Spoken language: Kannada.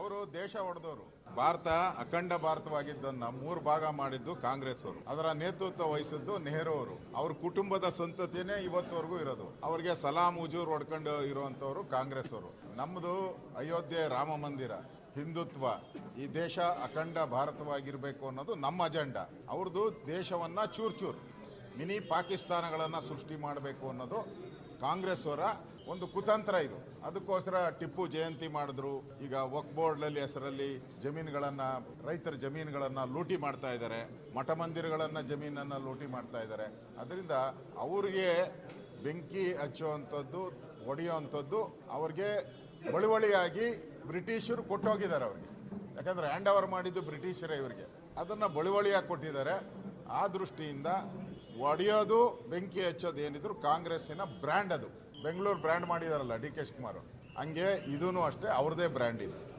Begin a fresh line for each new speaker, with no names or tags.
ಅವರು ದೇಶ ಹೊಡೆದವರು ಭಾರತ ಅಖಂಡ ಭಾರತವಾಗಿದ್ದನ್ನ ಮೂರು ಭಾಗ ಮಾಡಿದ್ದು ಕಾಂಗ್ರೆಸ್ ಅವರು ಅದರ ನೇತೃತ್ವ ವಹಿಸಿದ್ದು ನೆಹರು ಅವರು. ಅವ್ರ ಕುಟುಂಬದ ಸಂತತಿನೇ ಇವತ್ತವರೆಗೂ ಇರೋದು. ಅವ್ರಿಗೆ ಸಲಾಂ ಉಜೂರ್ ಹೊಡ್ಕೊಂಡು ಇರುವಂತವ್ರು ಕಾಂಗ್ರೆಸ್ ಅವರು ನಮ್ಮದು ಅಯೋಧ್ಯೆ ರಾಮ ಮಂದಿರ, ಹಿಂದುತ್ವ, ಈ ದೇಶ ಅಖಂಡ ಭಾರತವಾಗಿರಬೇಕು ಅನ್ನೋದು ನಮ್ಮ ಅಜೆಂಡಾ. ಅವ್ರದ್ದು ದೇಶವನ್ನ ಚೂರ್ ಚೂರ್, ಮಿನಿ ಪಾಕಿಸ್ತಾನಗಳನ್ನು ಸೃಷ್ಟಿ ಮಾಡಬೇಕು ಅನ್ನೋದು ಕಾಂಗ್ರೆಸ್ ಅವರ ಒಂದು ಕುತಂತ್ರ ಇದು. ಅದಕ್ಕೋಸ್ಕರ ಟಿಪ್ಪು ಜಯಂತಿ ಮಾಡಿದ್ರು. ಈಗ ವಕ್ ಬೋರ್ಡ್ನಲ್ಲಿ ಹೆಸರಲ್ಲಿ ಜಮೀನುಗಳನ್ನ, ರೈತರ ಜಮೀನುಗಳನ್ನ ಲೂಟಿ ಮಾಡ್ತಾ ಇದ್ದಾರೆ. ಮಠ ಮಂದಿರಗಳನ್ನ ಜಮೀನನ್ನ ಲೂಟಿ ಮಾಡ್ತಾ ಇದ್ದಾರೆ. ಅದರಿಂದ ಅವ್ರಿಗೆ ಬೆಂಕಿ ಹಚ್ಚುವಂಥದ್ದು, ಹೊಡೆಯುವಂಥದ್ದು ಅವ್ರಿಗೆ ಬಳುವಳಿಯಾಗಿ ಬ್ರಿಟಿಷರು ಕೊಟ್ಟೋಗಿದ್ದಾರೆ ಅವ್ರಿಗೆ. ಯಾಕಂದ್ರೆ ಹ್ಯಾಂಡ್ ಓವರ್ ಮಾಡಿದ್ದು ಬ್ರಿಟಿಷರೇ ಇವರಿಗೆ. ಅದನ್ನ ಬಳುವಳಿಯಾಗಿ ಕೊಟ್ಟಿದ್ದಾರೆ. ಆ ದೃಷ್ಟಿಯಿಂದ ಒಡೆಯೋದು, ಬೆಂಕಿ ಹಚ್ಚೋದು ಏನಿದ್ರು ಕಾಂಗ್ರೆಸ್ಸಿನ ಬ್ರ್ಯಾಂಡ್ ಅದು. ಬೆಂಗಳೂರು ಬ್ರ್ಯಾಂಡ್ ಮಾಡಿದಾರಲ್ಲ ಡಿ ಕೆ ಶಿವಕುಮಾರ್ ಹಂಗೆ ಇದೂ ಅಷ್ಟೇ, ಅವ್ರದೇ ಬ್ರ್ಯಾಂಡ್ ಇದು.